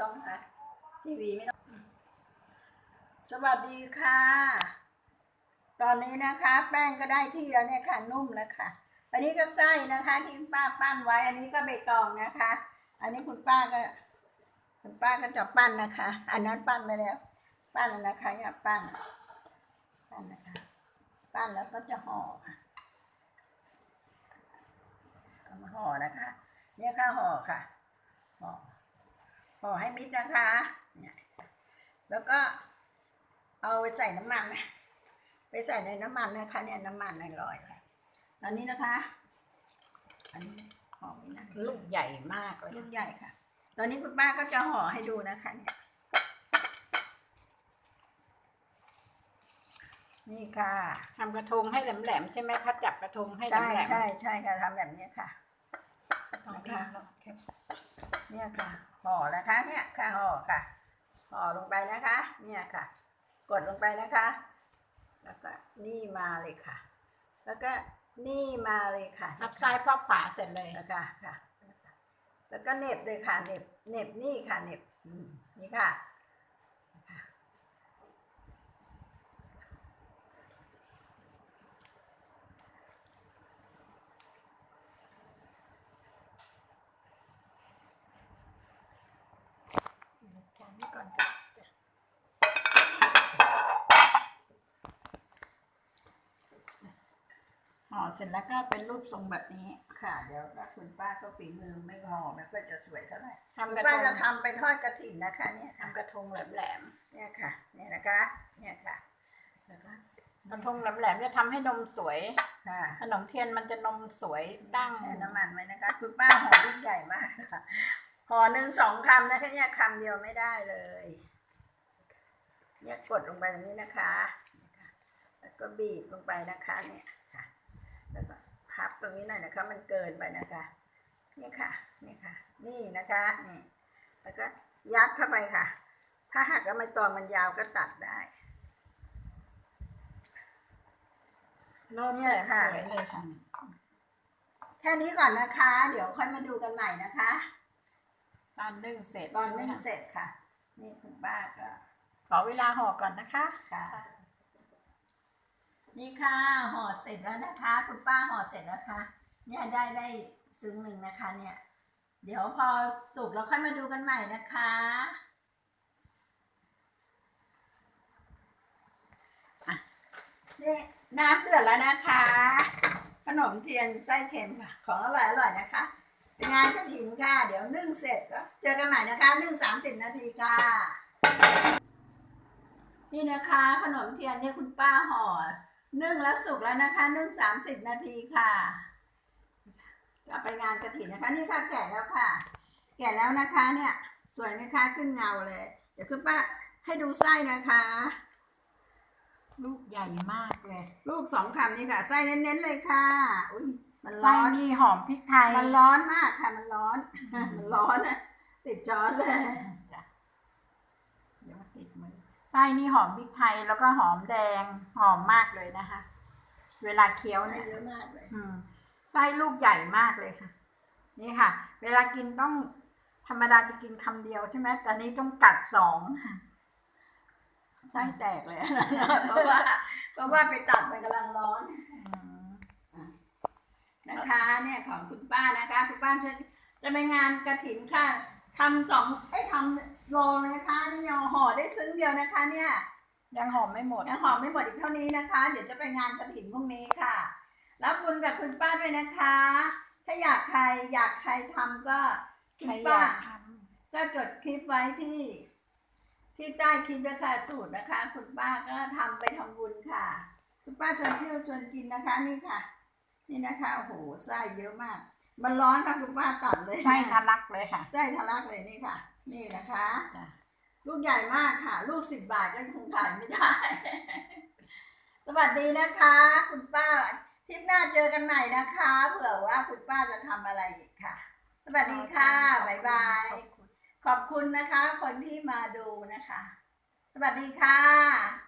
ต้องค่ะทีวีไม่ต้อง สวัสดีค่ะ ตอนนี้นะคะ แป้งก็ได้ที่แล้วเนี่ยค่ะนุ่มแล้วค่ะ อันนี้ก็ไส้นะคะที่ป้าปั้นไว้ อันนี้ก็ใบตองนะคะ อันนี้คุณป้าก็ คุณป้าก็จะปั้นนะคะ อันนั้นปั้นไปแล้ว ปั้นแล้วนะคะอย่าปั้น ปั้นนะคะ ปั้นแล้วก็จะห่อค่ะเอามาห่อนะคะ เนี่ยค่ะห่อค่ะห่อ ห่อให้มิดนะคะเนี่ยแล้วก็เอาไปใส่น้ำมันนะไปใส่ในน้ำมันนะคะเนี่ยน้ำมันอร่อยค่ะตอนนี้นะคะ อันนี้ห่อไว้นะลูกใหญ่มากเลยลูกใหญ่ค่ะ ตอนนี้คุณป้าก็จะห่อให้ดูนะคะเนี่ยนี่ค่ะ ทำกระทงให้แหลมๆใช่ไหมคะจับกระทงให้แหลใช่มๆ ใช่ใช่ค่ะทำแบบนี้ค่ะ ตรงกลางแล้วแค่เนี่ยค่ะห่อนะคะเนี่ยค่ะห่อค่ะห่อลงไปนะคะ เนี่ยค่ะ กดลงไปนะคะ แล้วก็นี่มาเลยค่ะ แล้วก็นี่มาเลยค่ะทับซ้ายพับขวาเสร็จเลยแล้วก็ค่ะ แล้วก็เหน็บเลยค่ะเหน็บเหน็บนี่ค่ะเหน็บอืมนี่ค่ะ แค่นี้ก่อนค่ะ ห่อเสร็จแล้วก็เป็นรูปทรงแบบนี้ ค่ะ เดี๋ยวถ้าคุณป้าก็ฝีมือไม่ห่อไม่ค่อยจะสวยเท่าไหร่ทำคุณกระป้าทงจะทำไปทอดกระถิ่นนะคะ เนี่ยค่ะทำกระทงแหลมเนี่ยค่ะ เนี่ยนะคะ เนี่ยค่ะแล้วก็ๆกระทงแหลมๆจะทำให้นมสวย ค่ะขนมเทียนมันจะนมสวยตั้ง แช่น้ำมันไว้นะคะ คุณป้าห่อลูกใหญ่มากค่ะห่อหนึ่งสองคำนะคะเนี่ยคำเดียวไม่ได้เลย เนี่ยกดลงไปตรงนี้นะคะเนี่ยค่ะแล้วก็บีบลงไปนะคะเนี่ยค่ะแล้วก็ พับตรงนี้หน่อยนะคะ มันเกินไปนะคะ นี่ค่ะ นี่ค่ะ นี่นะคะ นี่ แล้วก็ยัดเข้าไปค่ะ ถ้าหากว่าไม่ตอนมันยาวก็ตัดได้โน่นเนี่ยสวยเลยค่ะ แค่นี้ก่อนนะคะ เดี๋ยวค่อยมาดูกันใหม่นะคะ ตอนนึ่งเสร็จตอนใช่ไหมนึ่งคะเสร็จค่ะ นี่คุณป้าก็ ขอเวลาห่อก่อนนะคะ ค่ะ นี่ค่ะห่อเสร็จแล้วนะคะ คุณป้าห่อเสร็จแล้วค่ะเนี่ยได้ได้ซึ้งหนึ่งนะคะเนี่ย เดี๋ยวพอสุกเราค่อยมาดูกันใหม่นะคะ นี่น้ำเดือดแล้วนะคะ ขนมเทียนไส้เค็มค่ะ ของอร่อยอร่อยนะคะเป็นงานกระถินค่ะ เดี๋ยวนึ่งเสร็จแล้วเจอกันใหม่นะคะนึ่งสามสิบนาทีค่ะนี่นะคะ ขนมเทียนที่ยคุณป้าห่อ นึ่งแล้วสุกแล้วนะคะ นึ่งสามสิบนาทีค่ะจะไปงานกระถินนะคะ นี่ค่ะแก่แล้วค่ะ แก่แล้วนะคะเนี่ย สวยไหมคะขึ้นเงาเลย เดี๋ยวคุณป้าให้ดูไส้นะคะ ลูกใหญ่มากเลย ลูกสองคำนี่ค่ะ ไส้เน้นๆเลยค่ะอุ้ยมันไส้ร้อนนี่หอมพริกไทย มันร้อนมากค่ะ มันร้อน มันร้อนอะติดจอดเลย จ้ะเดี๋ยวมาติดมือ ไส้นี่หอมพริกไทยแล้วก็หอมแดงหอมมากเลยนะคะ เวลาเคี้ยวไส้เนี่ยเยอะมากเลยอืมไส้ลูกใหญ่มากเลยค่ะ นี่ค่ะ เวลากินต้องธรรมดาจะกินคำเดียวใช่ไหมแต่นี้ต้องกัดสองค่ะไส้แตกเลยเพราะว่า เพราะว่าไปตัดมันกำลังร้อนนะคะ เนี่ยของคุณป้านะคะ คุณป้าจะจะไปงานกระถินค่ะทำสองไอ้ยทำ โลนะคะนี่ยังห่อได้ซึ้งเดียวนะคะเนี่ยยังหอมไม่หมดยังห่อไม่หมดอีกเท่านี้นะคะ เดี๋ยวจะไปงานกระถินพรุ่งนี้ค่ะ รับบุญกับคุณป้าด้วยนะคะ ถ้าอยากใครอยากใครทำก็คุใครณอป้ายากทก็จดคลิปไว้ที่ ที่ใต้คลิปนะคะสูตรนะคะ คุณป้าก็ทำไปทำบุญค่ะ คุณป้าชวนเที่ยวชวนกินนะคะนี่ค่ะ นี่นะคะโอ้โหไส้เยอะมาก มันร้อนค่ะคุณป้าตัดเลยำไส้ทะลักเลยค่ะไส้ทะลักเลยนี่ค่ะ นี่นะคะ จ้ะ ลูกใหญ่มากค่ะ ลูกสิบบาทก็คงขายไม่ได้ สวัสดีนะคะ คุณป้าทริปหน้าเจอกันใหม่นะคะ เผื่อว่าคุณป้าจะทำอะไรอีกค่ะ สวัสดีค่ะบ๊ายบาย ขอบคุณขอบคุณนะคะ คนที่มาดูนะคะ สวัสดีค่ะ